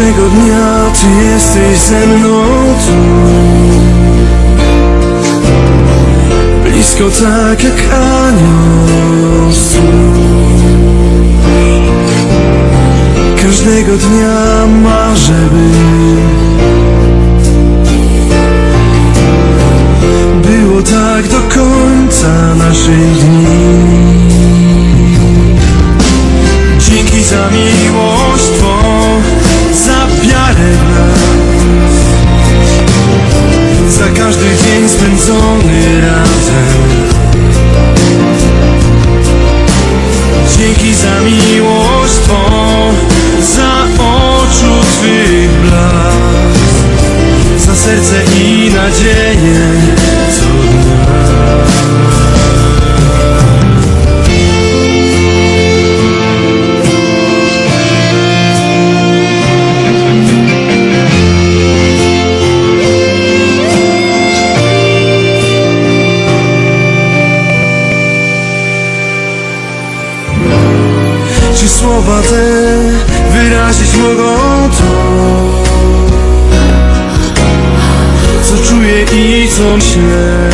Każdego dnia Ty jesteś ze mną tu. Blisko tak jak anioł Każdego dnia marzę by Było tak do końca naszych dni. Dzięki za miłość Kingston's on it out. Czy słowa te wyrazić mogą to Co czuję i co myślę